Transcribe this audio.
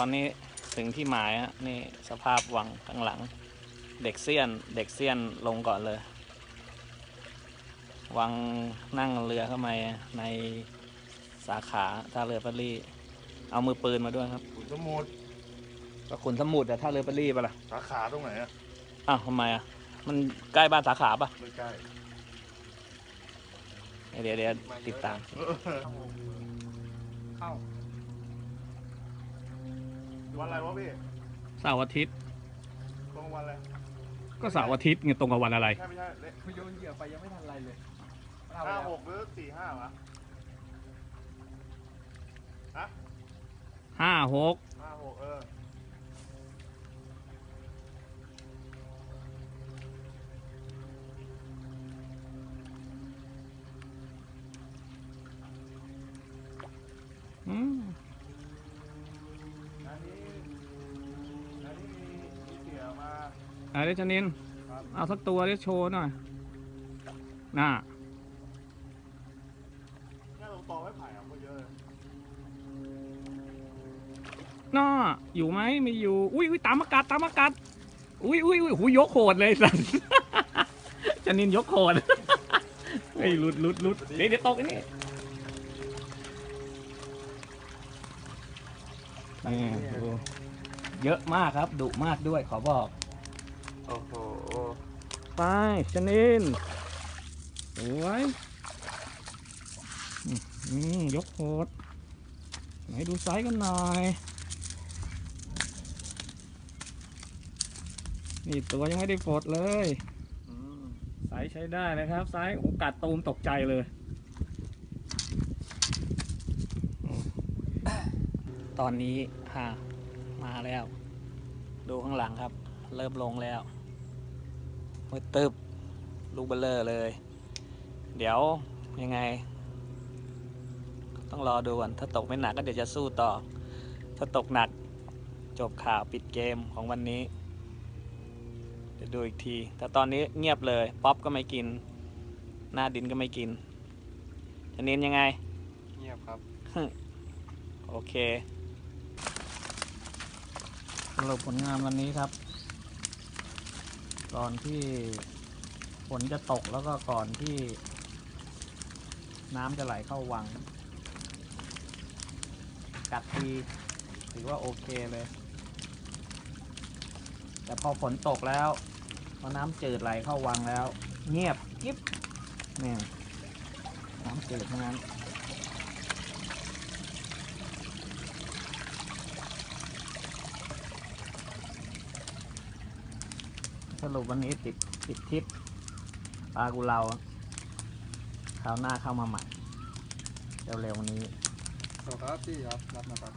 ตอนนี้ถึงที่หมายฮะนี่สภาพวังข้างหลัง เด็กเซียน เด็กเซียนลงก่อนเลย วังนั่งเรือเข้ามาในสาขาท่าเรือปารีเอามือปืนมาด้วยครับขุนสมุทรก็ขุนสมุทรแต่ท่าเรือปารีปะล่ะสาขาตรงไหนอะอ้าวทำไมอะมันใกล้บ้านสาขาปะไม่ใกล้เดี๋ยวเดี๋ยวติดตาม เข้า วันอะไรวะพี่เสาร์อาทิตย์ ตรงวันอะไรก็เสาร์อาทิตย์ไงตรงกับวันอะไร ใช่ไม่ใช่เลขเขาโยนเหยื่อไปยังไม่ทันไรเลยเอห้าแล้วหกหรือสี่ห้าวะฮะห้าหก อาดิชนินครับเอาสักตัวดิโชว์หน่อยน่าหน้าตรงตอไม้ไผ่อะก็เยอะเลยน่าอยู่ไหมไม่อยู่ อุ้ยอุ้ยตามอากาศตามอากาศอุ้ยอุ้ยอุ้ยหูยกโหดเลยสันชนินยกโหดเฮ้ยหลุดหลุดหลุดเดี๋ยวเดี๋ยวตกไอ้นี่นี่ดูเยอะมากครับดุมากด้วยขอบอก โอ้โหไปชนินสวยอืมอืมยกโหดไหนดูไซส์กันหน่อย นี่ตัวยังไม่ได้ปลดเลยไซส์ใช้ได้เลยครับไซส์โอกาสตูมตกใจเลยอืมตอนนี้ฮะมาแล้ว ดูข้างหลังครับ เริ่มลงแล้ว มืดตึบลูกเบลเลอร์เลย เดี๋ยวยังไง ต้องรอดูก่อนถ้าตกไม่หนักก็เดี๋ยวจะสู้ต่อ ถ้าตกหนักจบข่าวปิดเกมของวันนี้ เดี๋ยวดูอีกที แต่ตอนนี้เงียบเลย ป๊อปก็ไม่กิน หน้าดินก็ไม่กินชนินยังไง เงียบครับ โอเคสรุปผลงานวันนี้ครับ ก่อนที่ฝนจะตกแล้วก็ก่อนที่ น้ำจะไหลเข้าวัง กัดทีถือว่าโอเคเลย แต่พอฝนตกแล้ว พอน้ำจืดไหลเข้าวังแล้ว เงียบกิ๊บเนี่ยน้ำจืดทั้งนั้น สรุปวันนี้ติดติดทิปปลากุเลาคราวหน้าเข้ามาใหม่ เร็วๆนี้ ขอบครับพี่ครับ รับนะครับ